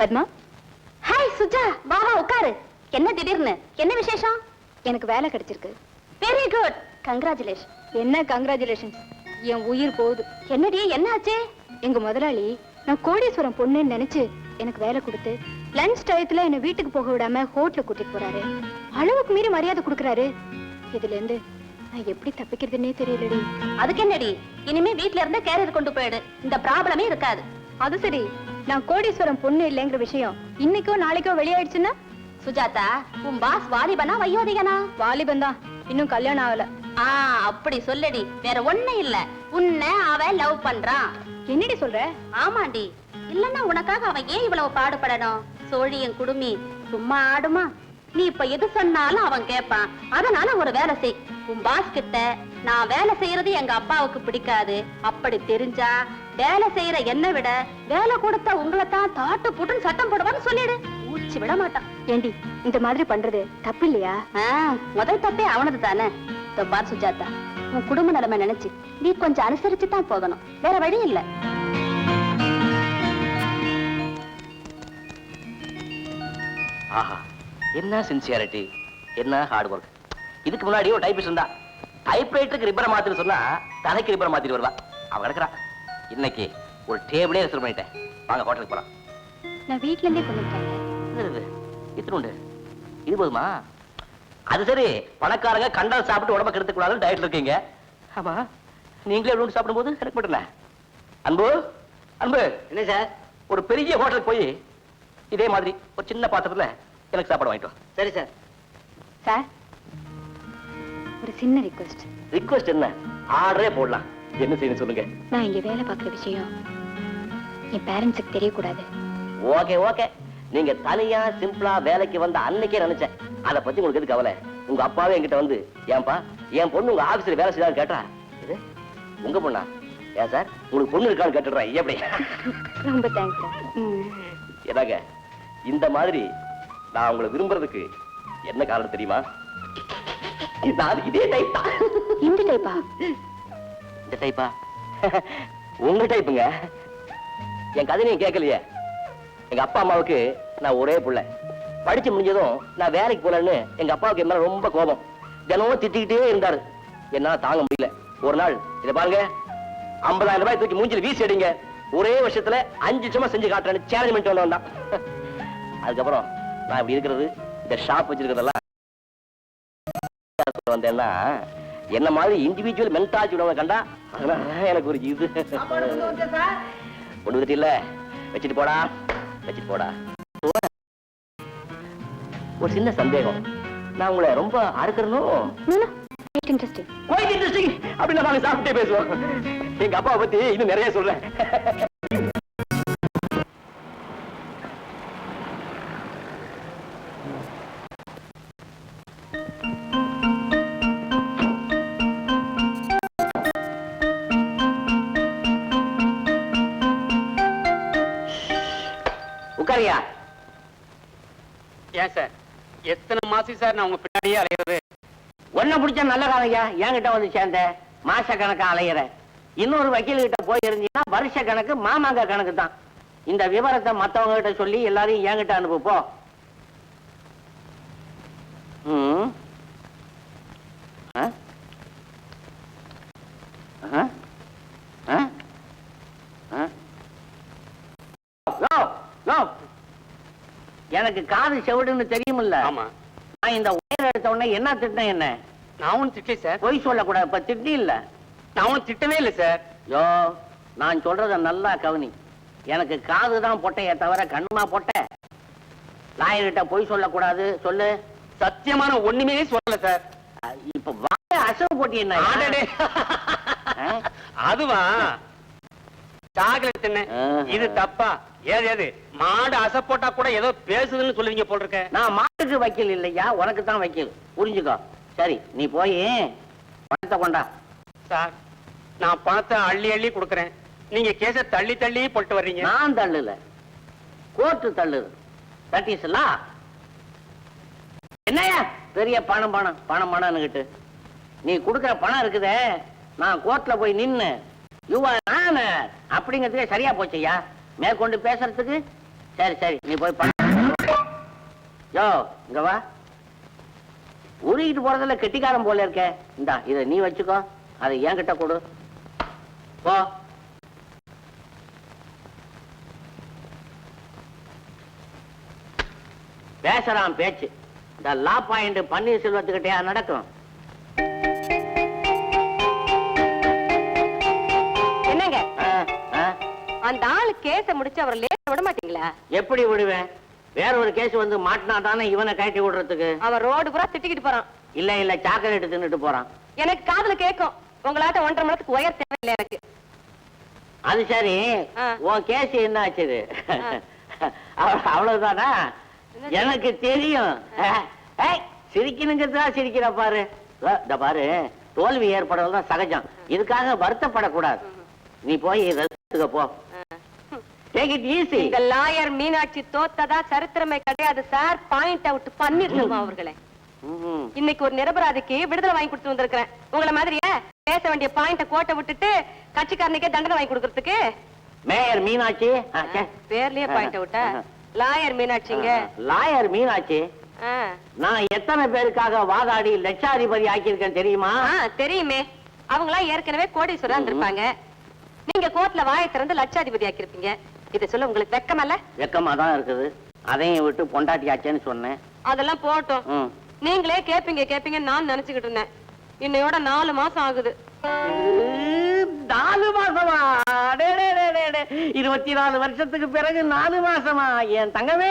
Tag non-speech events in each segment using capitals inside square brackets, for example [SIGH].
Padma? Hi Suja வா வா உட்காரு. என்ன திடீர்னு? என்ன விசேஷம்? எனக்கு வேலை கிடைச்சிருக்கு. வெரி குட் கங்க்ராச்சுலேஷன் என்ன கங்க்ராச்சுலேஷன் என் உயிர் போகுது. என்னடி என்ன ஆச்சு எங்க முதலாளி நான் கோடீஸ்வரம் பொண்ணுன்னு நினைச்சு எனக்கு வேலை கொடுத்து லஞ்ச் டயத்துல என்ன வீட்டுக்கு போக விடாம ஹோட்டலுக்கு கூட்டிட்டு போறாரு. அளவுக்கு மீறி மரியாதை கொடுக்கறாரு. இதுல இருந்து நான் எப்படி தப்பிக்கிறதுன்னே தெரியலடி. அதுக்கு என்னடி? இனிமே வீட்ல இருந்து கேரியர் கொண்டு போயிடு. இந்த ப்ராப்ளமே இருக்காது. அது சரி. நான் கோடீஸ்வரம் பொண்ணு இல்லைங்கிற விஷயம் இன்னைக்கோ நாளைக்கோ வெளியாயிடுச்சுன்னா? சுஜாதா உன் பாஸ் வாலிபனா வயோதிகனா? வாலிபன் தான். இன்னும் கல்யாணம் ஆகல. ஆ அப்படி சொல்லடி. வேற ஒண்ணு இல்ல. உன்னை அவன் லவ் பண்றான். என்னடி சொல்ற? ஆமாண்டி. இல்லன்னா உனக்காக அவன் ஏன் இவ்வளவு பாடுபடணும்? சோழியன் குடுமி சும்மா ஆடுமா? நீ இப்ப எது சொன்னாலும் அவன் கேட்பான் அதனால ஒரு வேலை செய். உன் பாஸ் கிட்ட நான் வேலை செய்யறது எங்க அப்பாவுக்கு பிடிக்காது. அப்படி தெரிஞ்சா வேலை செய்யற என்ன விட வேலை கொடுத்த உங்களை தான் தாட்டு புட்டுன்னு சட்டம் போடுவான்னு சொல்லிடு. ஊச்சி விட மாட்டான். ஏண்டி இந்த மாதிரி பண்றது தப்பு இல்லையா முதல் தப்பே அவனது தானே பார் சுஜாதா உன் குடும்ப நிலைமை நினைச்சு நீ கொஞ்சம் அனுசரிச்சு தான் போகணும். வேற வழி இல்ல. ஆஹா என்ன சின்சியாரிட்டி என்ன ஹார்ட் ஒர்க் இதுக்கு முன்னாடி ஒரு டைபிஸ்ட் இருந்தா டைப்ரைட்டருக்கு ரிப்பரை மாத்திட்டு சொன்னா தலைக்கு ரிப்பரை மாத்திட்டு வருவா. அவ கிடக்குறா இன்னைக்கு ஒரு டேபிளே ரிசர்வ் பண்ணிட்டேன். வாங்க ஹோட்டலுக்கு போலாம். நான் வீட்ல இருந்தே கொண்டு வந்துட்டேன் இது? இத்தனை உண்டு. இது போதுமா? அது சரி பணக்காரங்க கண்டல் சாப்பிட்டு உடம்ப கெடுத்துக் கூடாதுன்னு டயட்ல இருக்கீங்க. ஆமா நீங்களே உண்டு சாப்பிடும்போது எனக்கு மட்டும் அன்பு அன்பு. என்ன சார்? ஒரு பெரிய ஹோட்டலுக்கு போய் இதே மாதிரி ஒரு சின்ன பாத்திரத்துல எனக்கு சாப்பாடு வாங்கிட்டு வா. சரி சார். சார் ஒரு சின்ன ரிக்வெஸ்ட் ரிக்வெஸ்ட் என்ன? ஆர்டரே போடலாம். என்ன செய்யணும் சொல்லுங்க? நான் இங்க வேலை பார்க்குற விஷயம் என் பேரண்ட்ஸுக்கு தெரியக்கூடாது. Okay okay. நீங்க தனியா சிம்பிளா வேலைக்கு வந்த அன்னைக்கே நினைச்சேன். அத பத்தி உங்களுக்கு எது கவலை? உங்க அப்பாவே என்கிட்ட வந்து ஏன்பா என் பொண்ணு உங்க ஆபீஸ்ல வேலை செய்யாது கேட்டா? உங்க பொண்ணா? ஏன் சார்? உங்களுக்கு பொண்ணு இருக்கான்னு கேட்டுடுறேன். எப்படி? ரொம்ப தேங்க்ஸ் சார். ஏதாங்க இந்த மாதிரி நான் உங்களை விரும்புறதுக்கு என்ன காரணம் தெரியுமா? நான் இதே டைப் தான். இந்த டைப்பா இந்த டைப்பா [LAUGHS] உங்க டைப்புங்க என் கதை நீங்க கேட்கலையே. எங்க அப்பா அம்மாவுக்கு நான் ஒரே புள்ள. படிச்சு முடிஞ்சதும் நான் வேலைக்கு போலன்னு எங்க அப்பாவுக்கு என் மேல ரொம்ப கோபம். தினமும் திட்டிக்கிட்டே இருந்தாரு. என்னால தாங்க முடியல. ஒரு நாள் இதை பாருங்க. ஐம்பதாயிரம் ரூபாய் தூக்கி மூஞ்சில் வீசி அடிங்க. ஒரே வருஷத்துல அஞ்சு சும்மா செஞ்சு காட்டுறேன்னு சேலஞ்ச் பண்ணிட்டு வந்து வந்தான் [LAUGHS] அதுக்கப்புறம் நான் இப்படி இருக்கிறது இந்த ஷாப் வச்சிருக்கிறதெல்லாம் வந்தேன்னா என்ன மாதிரி இண்டிவிஜுவல் மென்டாலிட்டி உள்ளவங்க கண்டா எனக்கு ஒரு இது. கொண்டு வந்துட்டு இல்ல. வச்சுட்டு போடா. வச்சுட்டு போடா. ஒரு சின்ன சந்தேகம். நான் உங்களை ரொம்ப அறுக்கிறனும் இன்ட்ரெஸ்டிங் குவைட் இன்ட்ரெஸ்டிங் அப்படின்னு நாங்க சாப்பிட்டே பேசுவோம். எங்க அப்பாவை பத்தி இன்னும் நிறைய சொல்றேன். உட்காரியா ஏன் சார்? எத்தனை மாசம் சார் நான் உங்க பின்னாடியே அலையிறது? ஒன்ன பிடிச்ச நல்ல காலையா என்கிட்ட வந்து சேர்ந்த மாச கணக்கா அலையிற. இன்னொரு வக்கீல் கிட்ட போய் இருந்தீங்கன்னா வருஷ கணக்கு மாமாங்க கணக்கு தான். இந்த விவரத்தை மத்தவங்க கிட்ட சொல்லி எல்லாரையும் என்கிட்ட அனுப்பு போ. ம். ஆ? ஆ? ஆ? யோ, யோ. எனக்கு காது செவிடுன்னு தெரியுமில்ல. ஆமா. நான் இந்த உயர் எடுத்த உடனே என்ன திட்டம் என்ன? நான் திட்டல சார். பொய் சொல்லக்கூடாது. இப்ப திட்டி இல்ல. நான் ஒன்னும் திட்டவே இல்லை சார். யோ நான் சொல்றத நல்லா கவனி. எனக்கு காது தான் பொட்டையே தவிர கண்ணுமா பொட்டை. லாயர்கிட்ட பொய் சொல்லக்கூடாது. சொல்லு. சத்தியமான ஒண்ணுமே சொல்லல சார். இப்ப வாய அசவு போட்டி என்ன? அதுவா? சாகல. இது தப்பா? ஏது ஏது? மாடு அசை போட்டா கூட ஏதோ பேசுதுன்னு சொல்லுவீங்க போல் இருக்க நான் மாட்டுக்கு வக்கீல் இல்லையா? உனக்கு தான் வக்கீல். புரிஞ்சுக்கோ. சரி நீ போய் பணத்தை கொண்டா. சார் நான் பணத்தை அள்ளி அள்ளி கொடுக்கறேன். நீங்க கேஸ தள்ளி தள்ளி போட்டு வர்றீங்க. நான் தள்ளுல. கோர்ட்டு தள்ளுது. தட் இஸ் லா என்னையா பெரிய பணம் பணம் பணம் பணம்னுகிட்டு. நீ கொடுக்குற பணம் இருக்குதே. நான் கோர்ட்ல போய் நின்னு ஆர் அப்படிங்கிறதுக்கே சரியா போச்சையா மேற்கொண்டு பேசுறதுக்கு சரி சரி நீ போய் யோ இங்க வா. உருகிட்டு போறதுல கெட்டிக்காரன் போல இருக்க. இந்தா இதை நீ வச்சுக்கோ. அதை என்கிட்ட கொடு. போ. பேசுறான் பேச்சு. இந்த லா பாயிண்ட் பன்னீர்செல்வத்துக்கிட்டயா நடக்கும்? அந்த ஆளு கேஸ முடிச்சு அவர் லேட் விட மாட்டீங்களா எப்படி விடுவேன்? வேற ஒரு கேஸ் வந்து மாட்டினா தானே இவனை கழட்டி விடுறதுக்கு? அவன் ரோடு பூரா திட்டிக்கிட்டு போறான். இல்ல இல்ல சாக்லேட் தின்னுட்டு போறான். எனக்கு காதுல கேட்கும். உங்களாட்ட ஒன்றரை மணி நேரத்துக்கு உயர் தேவையில்லை எனக்கு. அது சரி. உன் கேஸ் என்ன ஆச்சுது ஆ. [LAUGHS] அவ- அவ்வளவுதானா? எனக்கு தெரியும். சிரிக்கணுங்கிறதா சிரிக்கிற பாரு. இந்த பாரு. தோல்வி ஏற்படுறதுதான் சகஜம். இதுக்காக வருத்தப்படக்கூடாது. நீ போய் போ. டேக் இட் ஈஸி இந்த லாயர் மீனாட்சி தோத்ததா சரித்திரமே கிடையாது சார் பாயிண்ட் அவுட் பண்ணிருக்கோம் அவர்களை? இன்னைக்கு ஒரு நிரபராதிக்கு விடுதலை வாங்கி கொடுத்து வந்திருக்கிறேன். உங்களை மாதிரியே பேச வேண்டிய பாயிண்ட கோட்டை விட்டுட்டு கட்சிக்காரனுக்கே தண்டனை வாங்கி கொடுக்கறதுக்கு? மேயர் மீனாட்சி. பேர்லயே பாயிண்ட் அவுட்டா லாயர் மீனாட்சிங்க. லாயர் மீனாட்சி. நான் எத்தனை பேருக்காக வாதாடி லட்சாதிபதி ஆக்கியிருக்கேன் தெரியுமா? தெரியுமே. அவங்களாம் ஏற்கனவே கோடீஸ்வரா இருந்திருப்பாங்க. நீங்க கோர்ட்ல வாயை திறந்து லட்சாதிபதி ஆக்கிருப்பீங்க இத சொல்ல உங்களுக்கு வெக்கமல்ல? வெக்கமா தான் இருக்குது. அதையும் விட்டு பொண்டாட்டியாச்சேன்னு சொன்னேன். அதெல்லாம் போட்டோம். நீங்களே கேப்பீங்க கேப்பீங்க நான் நினைச்சுக்கிட்டு இருந்தேன். இன்னையோட நாலு மாசம் ஆகுது. நாலு மாசமா. இருபத்தி நாலு வருஷத்துக்கு பிறகு நாலு மாசமா? என் தங்கமே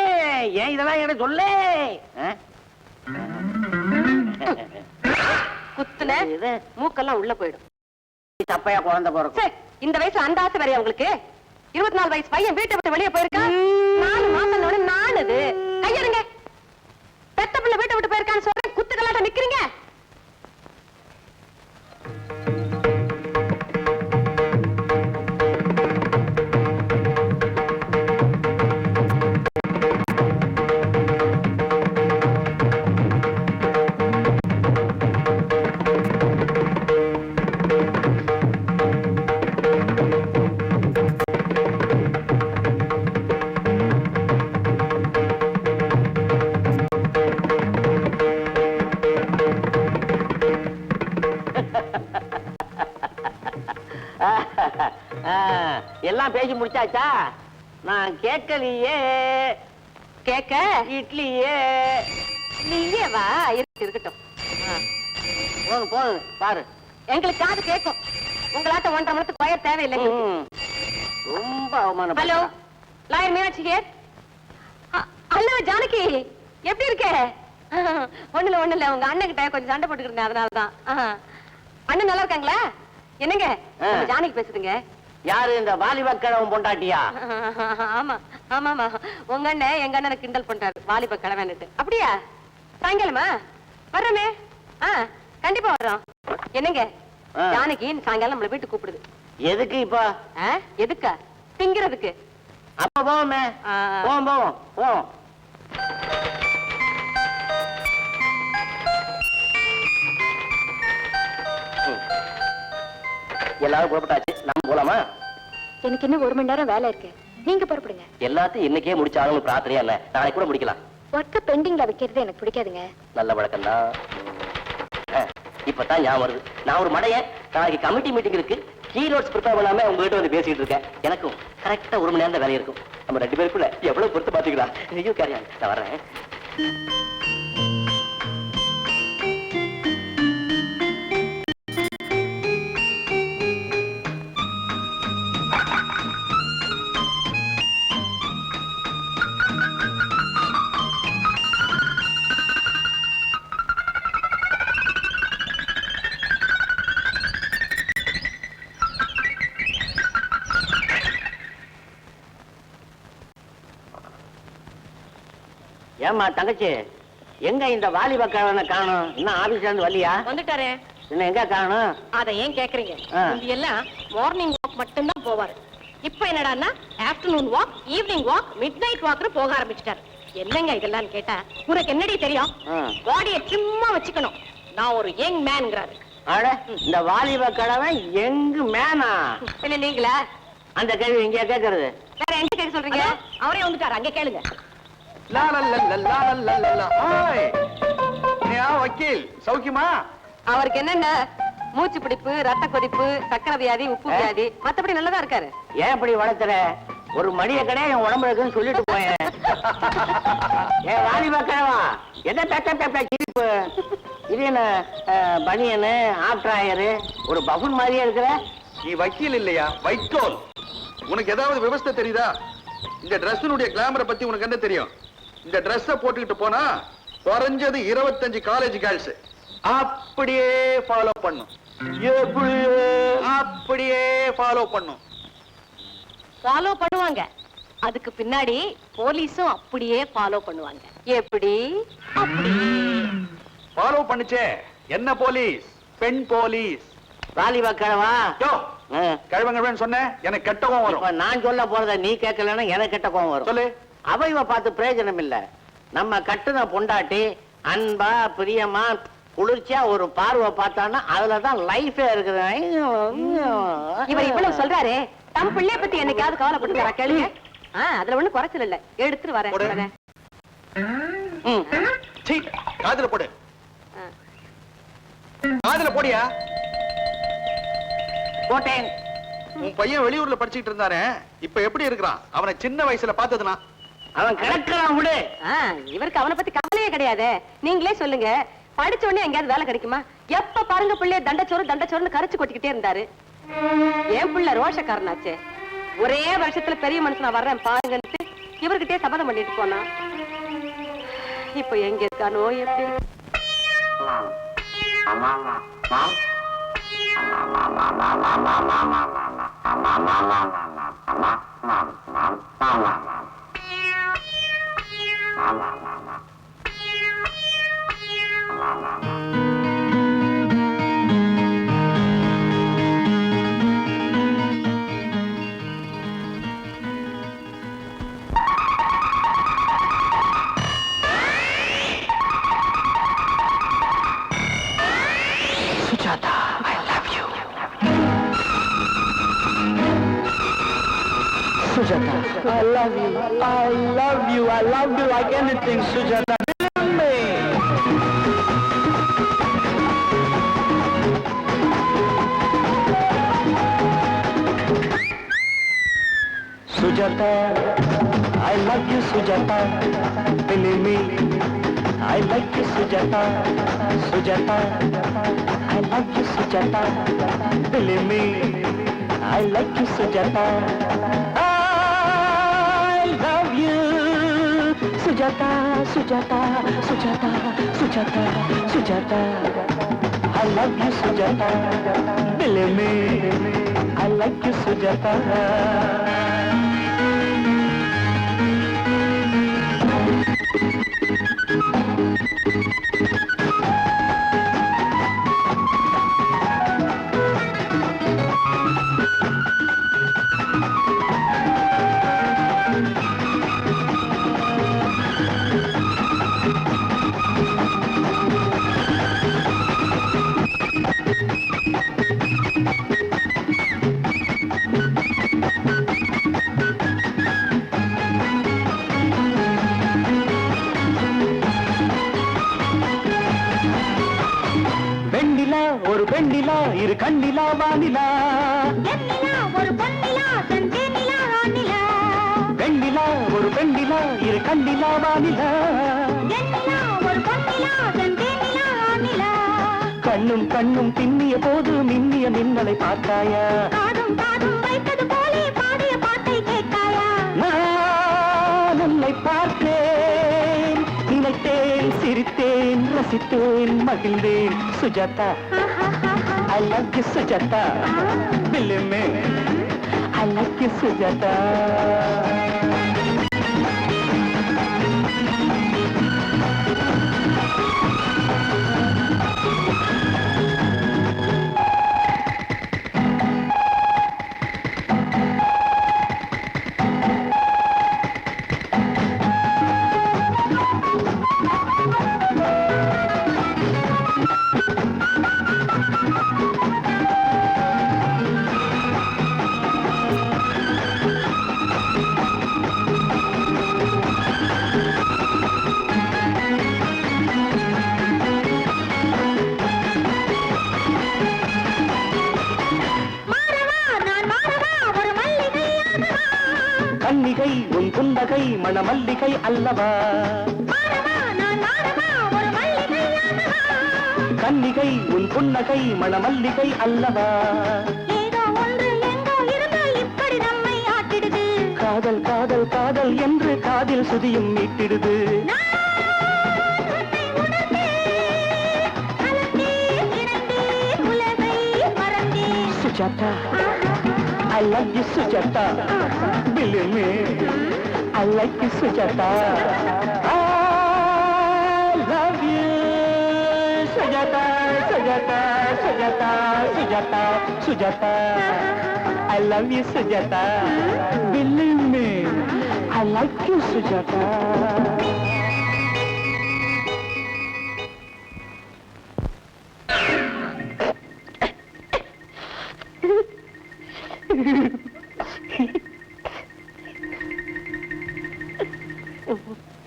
ஏன் இதெல்லாம் என்ன சொல்லே? குத்துன மூக்கெல்லாம் உள்ள போயிடும். தப்பையா குழந்தை பிறக்கும். சே, இந்த வயசு அந்த ஆசை வேறையா உங்களுக்கு? இருபத்தி நாலு வயசு பையன் வீட்டை விட்டு வெளியே போயிருக்கான். நாலு மாசம் நானுது. கையெடுங்க எல்லாம் பேசி முடிச்சாச்சா? நான் கேட்கலையே. கேக்க இட்லியே. நீயே வா இருக்கு இருக்கட்டும். போங்க போங்க பாரு. எங்களுக்கு காது கேட்கும். உங்களாட்ட ஒன்றரை மணத்துக்கு பய தேவையில்லை. ரொம்ப அவமானம் hello lawyer Meenakshi here hello Janaki எப்படி இருக்க? ஒண்ணுல ஒண்ணுல உங்க அண்ணன் கிட்ட கொஞ்சம் சண்டை போட்டுக்கிட்டு இருந்தேன் அதனாலதான். அண்ணன் நல்லா இருக்காங்களா? என்னங்க? ஜானகி பேசுதுங்க. யாரு இந்த வாலிப கிழவன் பொண்டாட்டியா? ஆமா ஆமா ஆமா உங்க அண்ணன் எங்க அண்ணனை கிண்டல் பண்றாரு வாலிப கிழவன்னுட்டு. அப்படியா? சாயங்காலமா? வர்றோமே. ஆ கண்டிப்பா வர்றோம். என்னங்க. ஜானகி சாயங்காலம் நம்மள வீட்டுக்கு கூப்பிடுது. எதுக்கு இப்போ? எதுக்கா? திங்கிறதுக்கு. அப்ப போவோமே. போவோம் போவோம் போவோம். எல்லாரும் புறப்பட்டாச்சு. போலாமா? எனக்கு இன்னும் ஒரு மணி நேரம் வேலை இருக்கு. நீங்க புறப்படுங்க. எல்லாத்தையும் இன்னைக்கே முடிச்சாலும் பிரார்த்தனையா இல்ல நாளைக்கு கூட முடிக்கலாம். ஒர்க்க பெண்டிங்ல வைக்கிறது எனக்கு பிடிக்காதுங்க. நல்ல வழக்கம் தான் இப்பதான் ஞாபகம் வருது. நான் ஒரு மடைய நாளைக்கு கமிட்டி மீட்டிங் இருக்கு. கீ நோட்ஸ் ப்ரிப்பேர் பண்ணாம உங்ககிட்ட வந்து பேசிட்டு இருக்கேன். எனக்கும் கரெக்டா ஒரு மணி நேரம் வேலை இருக்கும். நம்ம ரெண்டு பேருக்குள்ள எவ்வளவு பொறுத்து பாத்துக்கலாம் ஐயோ கேரியா நான் வர்றேன். ஏமா தங்கச்சி எங்க இந்த வாலிப கிழவனை காணும் இன்னும் ஆபீஸ்ல இருந்து வரலையா? வந்துட்டாரே. இன்னும் எங்க காணும் அத ஏன் கேக்குறீங்க? எல்லாம் மார்னிங் வாக் மட்டும் தான் போவாரு. இப்ப என்னடான்னா afternoon walk evening walk midnight வாக்னு போக ஆரம்பிச்சிட்டாரு. என்னங்க இதெல்லாம் கேட்டா? உனக்கு என்னடி தெரியும். பாடிய சும்மா வச்சுக்கணும். நான் ஒரு யங் மேன்ங்கிறாரு அட இந்த வாலிப கிழவன் எங்கு மேனா என்ன நீங்களா? அந்த கேள்வி இங்கே கேட்கறது வேற எங்க கேட்க சொல்றீங்க? அவரே வந்துட்டாரு அங்க கேளுங்க. வக்கீல்? சௌக்கியமா? அவருக்கு என்னென்ன? மூச்சு பிடிப்பு ரத்த கொதிப்பு சக்கரை வியாதி உப்பு வியாதி. மத்தபடி நல்லதா இருக்காரு. ஏன் இப்படி வளர்த்துற? ஒரு மணிய கடை என் உடம்புல இருக்குன்னு சொல்லிட்டு போயேன். ஏன் வாலிப கிழவா என்ன சிரிப்பு இது என்ன பனியனு ஆப்டாயரு ஒரு பஃபுன் மாதிரியே இருக்கிற? நீ வக்கீல் இல்லையா? வைக்கோல். உனக்கு ஏதாவது விவசாய தெரியுதா? இந்த ட்ரெஸ்ஸினுடைய கிளாமரை பத்தி உனக்கு என்ன தெரியும்? இந்த ட்ரெஸ்ஸ போட்டுக்கிட்டு போனா குறைஞ்சது இருபத்தஞ்சு காலேஜ் கேர்ள்ஸ் அப்படியே ஃபாலோ பண்ணும். அப்படியே ஃபாலோ பண்ணும். ஃபாலோ பண்ணுவாங்க. அதுக்கு பின்னாடி போலீஸும் அப்படியே ஃபாலோ பண்ணுவாங்க. எப்படி? அப்படியே ஃபாலோ பண்ணுச்சே. என்ன போலீஸ்? பெண் போலீஸ். வாலிப கிழவா கழுவங்க சொன்ன எனக்கு கெட்டவும் இப்ப வரும். நான் சொல்ல போறத நீ கேட்கலன்னா எனக்கு கெட்ட கோவம் வரும். சொல்லு. அவைவ பார்த்து பிரயோஜனம் இல்ல நம்ம கட்டுன பொண்டாட்டி அன்பா பிரியமா குளிர்ச்சியா ஒரு பார்வை பார்த்தான்னா அதுலதான் லைஃபே இருக்குது. இவர் இவ்வளவு சொல்றாரு. தம் பிள்ளைய பத்தி என்னைக்காவது கவலைப்பட்டுக்கிறா கேளுங்க அதுல ஒண்ணு குறைச்சல் இல்ல. எடுத்துட்டு வரேன் காதுல போடு. காதுல போடியா? போட்டேன். உன் பையன் வெளியூர்ல படிச்சுக்கிட்டு இருந்தானே. இப்ப எப்படி இருக்கிறான்? அவனை சின்ன வயசுல பார்த்ததுனா. அவன் கிடக்கிறான் விடு இவருக்கு அவனை பத்தி கவலையே கிடையாது. நீங்களே சொல்லுங்க. படிச்ச உடனே எங்கேயாவது வேலை கிடைக்குமா? எப்ப பாருங்க பிள்ளைய தண்டச்சோறு தண்டச்சோறுன்னு கரைச்சு கொட்டிக்கிட்டே இருந்தாரு. என் பிள்ளை ரோஷக்காரனாச்சே. ஒரே வருஷத்துல பெரிய மனுஷனா வர்றேன் பாருங்கன்ட்டு இவர்கிட்டயே சபதம் பண்ணிட்டு போனா. இப்ப எங்க இருக்கானோ எப்படி? [LAUGHS] [LAUGHS] Thank you. You Sujata. Believe. Sujata, I love you, Sujata. Believe me, I like you, Sujata. Sujata, I love you, Sujata. Believe me, I like you, Sujata. Sujata Sujata Sujata Sujata Sujata. I love you Sujata. दिल में I love you Sujata. பெண்ணிலா இரு கண்ணிலா வானிலா. ஒரு வெண்ணிலா ஒரு பெண்ணிலா இரு கண்ணிலா வானிலா. கண்ணும் கண்ணும் பின்னிய போது மின்னிய மின்னலை பார்த்தாயா? காதும் காதும் வைத்தது போலே பாடிய பாட்டை கேட்டாயா? நான் உன்னை பார்த்தேன் நினைத்தேன் சிரித்தேன் ரசித்தேன் மகிழ்ந்தேன். சுஜாதா अलग सुजाता दिल में अलग सुजाता மணமல்லிகை அல்லவா? கன்னிகை உன் புன்னகை மணமல்லிகை அல்லவா? காதல் காதல் காதல் என்று காதில் சுதியும் மீட்டிடுது. Sujatha I love you Sujatha. Believe me I like you Sujatha I love you Sujatha Sujatha Sujatha Sujatha Sujatha I love you Sujatha Believe me I like